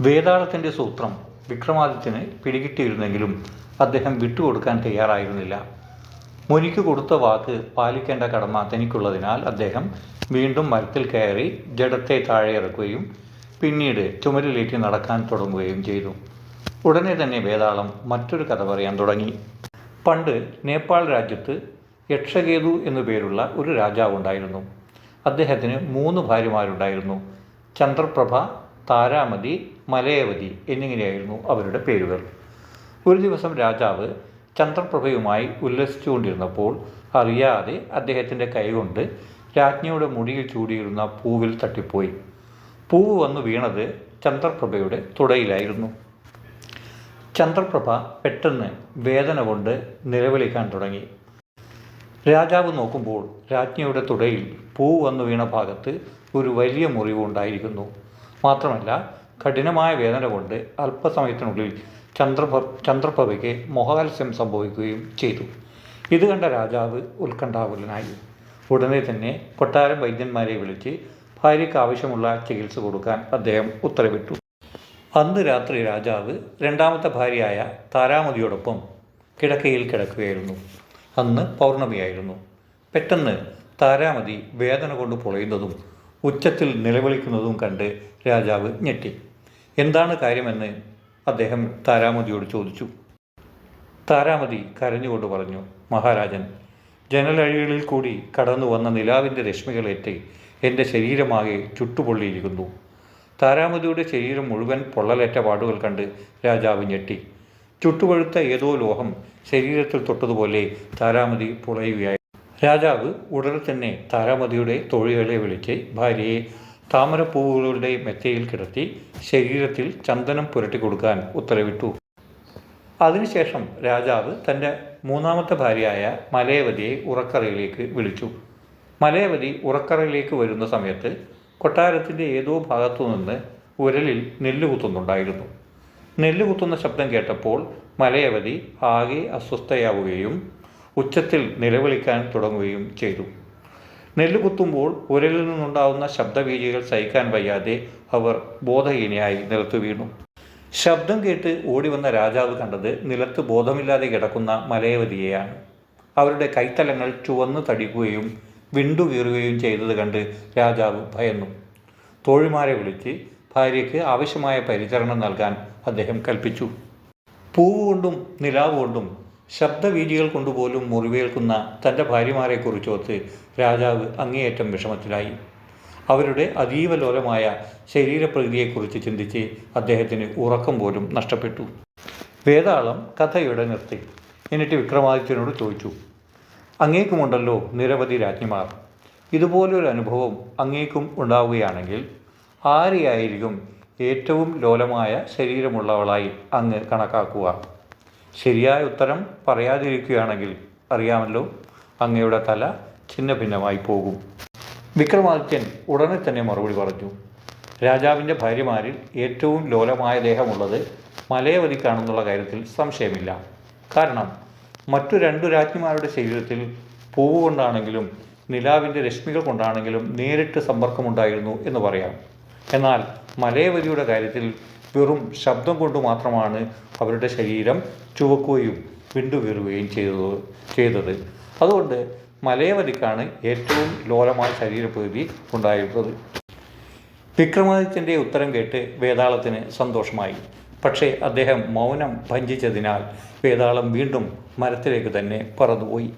വേതാളത്തിന്റെ സൂത്രം വിക്രമാദിത്യന് പിടികിട്ടിയിരുന്നെങ്കിലും അദ്ദേഹം വിട്ടുകൊടുക്കാൻ തയ്യാറായിരുന്നില്ല. മുനിക്ക് കൊടുത്ത വാക്ക് പാലിക്കേണ്ട കടമ തനിക്കുള്ളതിനാൽ അദ്ദേഹം വീണ്ടും മരത്തിൽ കയറി ജഡത്തെ താഴെ ഇറക്കുകയും പിന്നീട് ചുമരിലേക്ക് നടക്കാൻ തുടങ്ങുകയും ചെയ്തു. ഉടനെ തന്നെ വേതാളം മറ്റൊരു കഥ പറയാൻ തുടങ്ങി. പണ്ട് നേപ്പാൾ രാജ്യത്ത് യക്ഷകേതു എന്നു പേരുള്ള ഒരു രാജാവ് ഉണ്ടായിരുന്നു. അദ്ദേഹത്തിന് മൂന്ന് ഭാര്യമാരുണ്ടായിരുന്നു. ചന്ദ്രപ്രഭ താരാമതി മലയവതി എന്നിങ്ങനെയായിരുന്നു അവരുടെ പേരുകൾ. ഒരു ദിവസം രാജാവ് ചന്ദ്രപ്രഭയുമായി ഉല്ലസിച്ചുകൊണ്ടിരുന്നപ്പോൾ അറിയാതെ അദ്ദേഹത്തിന്റെ കൈകൊണ്ട് രാജ്ഞിയുടെ മുടിയിൽ ചൂടിയിരുന്ന പൂവിൽ തട്ടിപ്പോയി. പൂവ് വന്നു വീണത് ചന്ദ്രപ്രഭയുടെ തുടയിലായിരുന്നു. ചന്ദ്രപ്രഭ പെട്ടെന്ന് വേദന കൊണ്ട് നിലവിളിക്കാൻ തുടങ്ങി. രാജാവ് നോക്കുമ്പോൾ രാജ്ഞിയുടെ തുടയിൽ പൂവ് വന്നു വീണ ഭാഗത്ത് ഒരു വലിയ മുറിവ് ഉണ്ടായിരിക്കുന്നു. മാത്രമല്ല കഠിനമായ വേദന കൊണ്ട് അല്പസമയത്തിനുള്ളിൽ ചന്ദ്രപ്ര ചന്ദ്രപ്രഭയ്ക്ക് മോഹാത്സ്യം സംഭവിക്കുകയും ചെയ്തു. ഇത് കണ്ട രാജാവ് ഉത്കണ്ഠാകുലനായി. ഉടനെ തന്നെ കൊട്ടാരം വൈദ്യന്മാരെ വിളിച്ച് ഭാര്യയ്ക്ക് ആവശ്യമുള്ള ചികിത്സ കൊടുക്കാൻ അദ്ദേഹം ഉത്തരവിട്ടു. അന്ന് രാത്രി രാജാവ് രണ്ടാമത്തെ ഭാര്യയായ താരാമതിയോടൊപ്പം കിടക്കയിൽ കിടക്കുകയായിരുന്നു. അന്ന് പൗർണമിയായിരുന്നു. പെട്ടെന്ന് താരാമതി വേദന കൊണ്ട് പൊളയുന്നതും ഉച്ചത്തിൽ നിലവിളിക്കുന്നതും കണ്ട് രാജാവ് ഞെട്ടി. എന്താണ് കാര്യമെന്ന് അദ്ദേഹം താരാമതിയോട് ചോദിച്ചു. താരാമതി കരഞ്ഞുകൊണ്ട് പറഞ്ഞു മഹാരാജൻ ജനലഴികളിൽ കൂടി കടന്നു വന്ന നിലാവിന്റെ രശ്മികളേറ്റ് എന്റെ ശരീരമാകെ ചുട്ടുപൊള്ളിയിരിക്കുന്നു. താരാമതിയുടെ ശരീരം മുഴുവൻ പൊള്ളലേറ്റ പാടുകൾ കണ്ട് രാജാവ് ഞെട്ടി. ചുട്ടുപഴുത്ത ഏതോ ലോഹം ശരീരത്തിൽ തൊട്ടതുപോലെ താരാമതി പുളയുകയായി രാജാവ് ഉടനെ തന്നെ താരാമതിയുടെ തൊഴിലുകളെ വിളിച്ച് ഭാര്യയെ താമരപ്പൂവുകളുടെ മെത്തയിൽ കിടത്തി ശരീരത്തിൽ ചന്ദനം പുരട്ടി കൊടുക്കാൻ ഉത്തരവിട്ടു. അതിനുശേഷം രാജാവ് തന്റെ മൂന്നാമത്തെ ഭാര്യയായ മലയവതിയെ ഉറക്കറയിലേക്ക് വിളിച്ചു. മലയവതി ഉറക്കറയിലേക്ക് വരുന്ന സമയത്ത് കൊട്ടാരത്തിന്റെ ഏതോ ഭാഗത്തു നിന്ന് ഉരലിൽ നെല്ല് കുത്തുന്നുണ്ടായിരുന്നു നെല്ല് കുത്തുന്ന ശബ്ദം കേട്ടപ്പോൾ മലയവതി ആകെ അസ്വസ്ഥയാവുകയും ഉച്ചത്തിൽ നിലവിളിക്കാൻ തുടങ്ങുകയും ചെയ്തു. നെല്ല് കുത്തുമ്പോൾ ഉരലിൽ നിന്നുണ്ടാവുന്ന ശബ്ദവീചികൾ സഹിക്കാൻ വയ്യാതെ അവർ ബോധഹീനയായി നിലത്തു വീണു. ശബ്ദം കേട്ട് ഓടി വന്ന രാജാവ് കണ്ടത് നിലത്ത് ബോധമില്ലാതെ കിടക്കുന്ന മലയവതിയെയാണ്. അവരുടെ കൈത്തലങ്ങൾ ചുവന്ന് തടിക്കുകയും വിണ്ടുകീറുകയും ചെയ്തത് കണ്ട് രാജാവ് ഭയന്നു. തോഴിമാരെ വിളിച്ച് ഭാര്യയ്ക്ക് ആവശ്യമായ പരിചരണം നൽകാൻ അദ്ദേഹം കൽപ്പിച്ചു. പൂവ് കൊണ്ടും നിലാവ് കൊണ്ടും ശബ്ദവീചികൾ കൊണ്ടുപോലും മുറിവേൽക്കുന്ന തന്റെ ഭാര്യമാരെക്കുറിച്ചോർത്ത് രാജാവ് അങ്ങേയറ്റം വിഷമത്തിലായി. അവരുടെ അതീവ ലോലമായ ശരീരപ്രകൃതിയെക്കുറിച്ച് ചിന്തിച്ച് അദ്ദേഹത്തിന് ഉറക്കം പോലും നഷ്ടപ്പെട്ടു. വേതാളം കഥയുടെ നിർത്തി. എന്നിട്ട് വിക്രമാദിത്യനോട് ചോദിച്ചു അങ്ങേക്കുമുണ്ടല്ലോ നിരവധി രാജ്ഞിമാർ. ഇതുപോലൊരു അനുഭവം അങ്ങേക്കും ഉണ്ടാവുകയാണെങ്കിൽ ആരെയായിരിക്കും ഏറ്റവും ലോലമായ ശരീരമുള്ളവളായി അങ്ങ് കണക്കാക്കുക? ശരിയായ ഉത്തരം പറയാതിരിക്കുകയാണെങ്കിൽ അറിയാമല്ലോ അങ്ങയുടെ തല ഛിന്ന ഭിന്നമായി പോകും. വിക്രമാദിത്യൻ ഉടനെ തന്നെ മറുപടി പറഞ്ഞു രാജാവിന്റെ ഭാര്യമാരിൽ ഏറ്റവും ലോലമായ ദേഹമുള്ളത് മലയവതിക്കാണെന്നുള്ള കാര്യത്തിൽ സംശയമില്ല. കാരണം മറ്റു രണ്ടു രാജ്ഞിമാരുടെ ശരീരത്തിൽ പൂവ് കൊണ്ടാണെങ്കിലും നിലാവിന്റെ രശ്മികൾ കൊണ്ടാണെങ്കിലും നേരിട്ട് സമ്പർക്കമുണ്ടായിരുന്നു എന്ന് പറയാം. എന്നാൽ മലയവതിയുടെ കാര്യത്തിൽ വെറും ശബ്ദം കൊണ്ട് മാത്രമാണ് അവരുടെ ശരീരം ചുവക്കുകയും വിണ്ടുവീറുകയും ചെയ്തത് ചെയ്തത്. അതുകൊണ്ട് മലയവലിക്കാണ് ഏറ്റവും ലോലമായ ശരീരപ്രകൃതി ഉണ്ടായിരുന്നത് വിക്രമാദിത്യന്റെ ഉത്തരം കേട്ട് വേതാളത്തിന് സന്തോഷമായി. പക്ഷേ അദ്ദേഹം മൗനം ഭഞ്ജിച്ചതിനാൽ വേതാളം വീണ്ടും മരത്തിലേക്ക് തന്നെ പറന്നുപോയി.